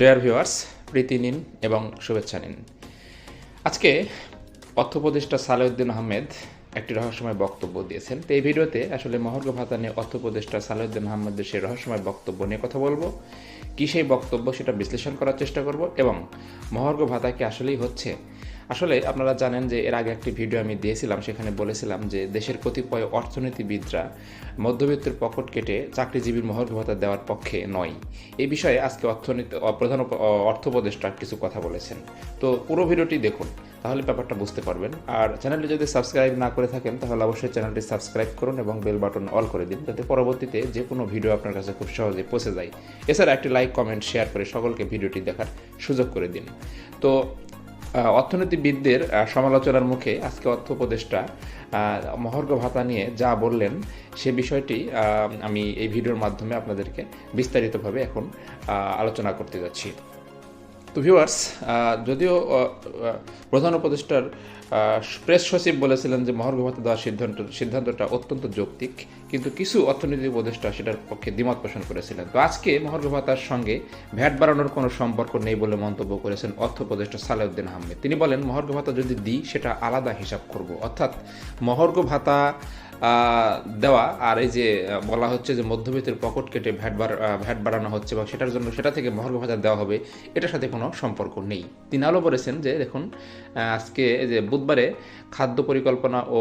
Dear viewers প্রীতি নিন এবং শুভেচ্ছা নিন। আজকে অর্থ উপদেষ্টা সালেউদ্দিন আহমেদ একটি রহস্যময় বক্তব্য দিয়েছেন। তো এই ভিডিওতে আসলে মহর্ঘ ভাতা নিয়ে অর্থ উপদেষ্টা সালেউদ্দিন আহমেদের সেই রহস্যময় বক্তব্য নিয়ে কথা বলব। কী সেই বক্তব্য সেটা বিশ্লেষণ করার চেষ্টা করব এবং মহর্ঘ ভাতা কি আসলেই হচ্ছে? আসলে আপনারা জানেন যে এর আগে একটি ভিডিও আমি দিয়েছিলাম, সেখানে বলেছিলাম যে দেশের কতিপয় অর্থনীতিবিদরা মধ্যবিত্তের পকেট কেটে চাকরিজীবীর মহর্ঘ দেওয়ার পক্ষে নয়। এই বিষয়ে আজকে অর্থনীতি প্রধান অর্থ উপদেষ্টা কিছু কথা বলেছেন। তো পুরো ভিডিওটি দেখুন, তাহলে ব্যাপারটা বুঝতে পারবেন। আর চ্যানেলটি যদি সাবস্ক্রাইব না করে থাকেন, তাহলে অবশ্যই চ্যানেলটি সাবস্ক্রাইব করুন এবং বেল বাটন অল করে দিন, যাতে পরবর্তীতে যে কোনো ভিডিও আপনার কাছে খুব সহজে পৌঁছে যায়। এছাড়া একটি লাইক, কমেন্ট, শেয়ার করে সকলকে ভিডিওটি দেখার সুযোগ করে দিন। তো অর্থনীতিবিদদের সমালোচনার মুখে আজকে অর্থ উপদেষ্টা মহর্ঘ ভাতা নিয়ে যা বললেন সে বিষয়টি আমি এই ভিডিওর মাধ্যমে আপনাদেরকে বিস্তারিতভাবে এখন আলোচনা করতে যাচ্ছি। তো ভিউয়ার্স যদিও প্রধান উপদেষ্টার প্রেস সচিব বলেছিলেন যে মহার্ঘ ভাতা দেওয়ার সিদ্ধান্ত সিদ্ধান্তটা অত্যন্ত যৌক্তিক, কিন্তু কিছু অর্থনীতি উপদেষ্টা সেটার পক্ষে দ্বিমত পোষণ করেছিলেন। তো আজকে মহার্ঘ ভাতার সঙ্গে ভ্যাট বাড়ানোর কোনো সম্পর্ক নেই বলে মন্তব্য করেছেন অর্থ উপদেষ্টা সালেউদ্দিন আহমেদ। তিনি বলেন মহার্ঘ ভাতা যদি দিই, সেটা আলাদা হিসাব করব। অর্থাৎ মহার্ঘ ভাতা দেওয়া আর এই যে বলা হচ্ছে যে মধ্যবিত্তের পকেট কেটে ভ্যাট ভ্যাট বাড়ানো হচ্ছে বা সেটার জন্য সেটা থেকে মহার্ঘ ভাতা দেওয়া হবে, এটার সাথে কোনো সম্পর্ক নেই। তিনি আরও বলেছেন যে, দেখুন আজকে যে বুধবারে খাদ্য পরিকল্পনা ও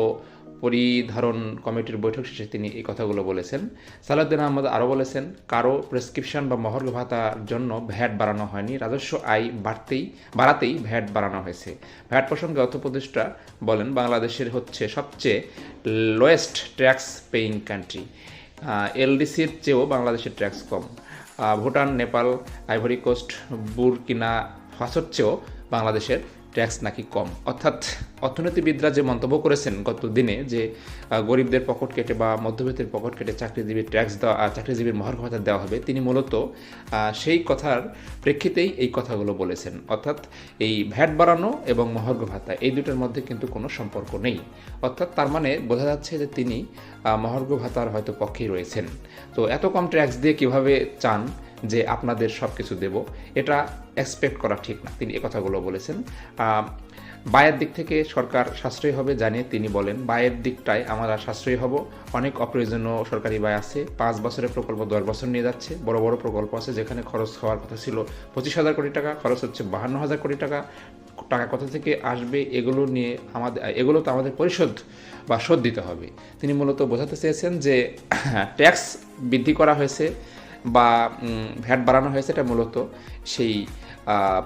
পরিধারণ কমিটির বৈঠক শেষে তিনি এই কথাগুলো বলেছেন। সালাউদ্দিন আহমদ আরও বলেছেন কারও প্রেসক্রিপশন বা মহর্ঘ ভাতার জন্য ভ্যাট বাড়ানো হয়নি। রাজস্ব আয় বাড়তেই, বাড়াতেই ভ্যাট বাড়ানো হয়েছে। ভ্যাট প্রসঙ্গে অর্থ উপদেষ্টা বলেন, বাংলাদেশের হচ্ছে সবচেয়ে লোয়েস্ট ট্যাক্স পেইং কান্ট্রি এলডিসির চেয়েও বাংলাদেশের ট্যাক্স কম। Bhutan, Nepal Ivory Coast Burkina ফাসোর চেয়েও বাংলাদেশের ট্যাক্স নাকি কম? অর্থাৎ অর্থনীতিবিদরা যে মন্তব্য করেছেন গত দিনে যে গরিবদের পকেট কেটে বা মধ্যবিত্তের পকেট কেটে চাকরিজীবীর ট্যাক্স দেওয়া চাকরিজীবীর মহার্ঘ ভাতা দেওয়া হবে, তিনি মূলত সেই কথার প্রেক্ষিতেই এই কথাগুলো বলেছেন। অর্থাৎ এই ভ্যাট বাড়ানো এবং মহার্ঘ ভাতা এই দুটোর মধ্যে কিন্তু কোনো সম্পর্ক নেই। অর্থাৎ তার মানে বোঝা যাচ্ছে যে তিনি মহার্ঘ ভাতার হয়তো পক্ষেই রয়েছেন। তো এত কম ট্যাক্স দিয়ে কীভাবে চান? যে আপনাদের সব কিছু দেব, এটা এক্সপেক্ট করা ঠিক না। তিনি এ কথাগুলো বলেছেন। বায়ের দিক থেকে সরকার সাশ্রয়ী হবে জানিয়ে তিনি বলেন, বায়ের দিকটায় আমরা সাশ্রয়ী হব। অনেক অপ্রয়োজনীয় সরকারি ব্যয় আছে, পাঁচ বছরের প্রকল্প দশ বছর নিয়ে যাচ্ছে। বড় বড় প্রকল্প আছে, যেখানে খরচ হওয়ার কথা ছিল পঁচিশ হাজার কোটি টাকা, খরচ হচ্ছে বাহান্ন হাজার কোটি টাকা। টাকা কোথা থেকে আসবে, এগুলো নিয়ে আমাদের, এগুলো তো আমাদের পরিশোধ বা শোধ দিতে হবে। তিনি মূলত বোঝাতে চেয়েছেন যে, ট্যাক্স বৃদ্ধি করা হয়েছে বা ভ্যাট বাড়ানো হয়েছে এটা মূলত সেই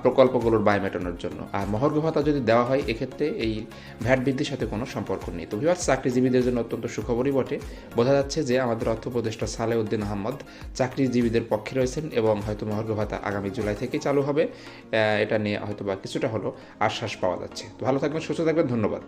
প্রকল্পগুলোর ব্যয় মেটানোর জন্য। আর মহর্ঘ ভাতা যদি দেওয়া হয়, এক্ষেত্রে এই ভ্যাট বৃদ্ধির সাথে কোনো সম্পর্ক নেই। তো বিভাগ চাকরিজীবীদের জন্য অত্যন্ত সুখবরই বটে। বোঝা যাচ্ছে যে আমাদের অর্থ উপদেষ্টা সালেউদ্দিন আহমদ চাকরিজীবীদের পক্ষে রয়েছেন এবং হয়তো মহর্ঘ ভাতা আগামী জুলাই থেকেই চালু হবে। এটা নিয়ে হয়তো বা কিছুটা হলো আশ্বাস পাওয়া যাচ্ছে। ভালো থাকবেন, সুস্থ থাকবেন, ধন্যবাদ।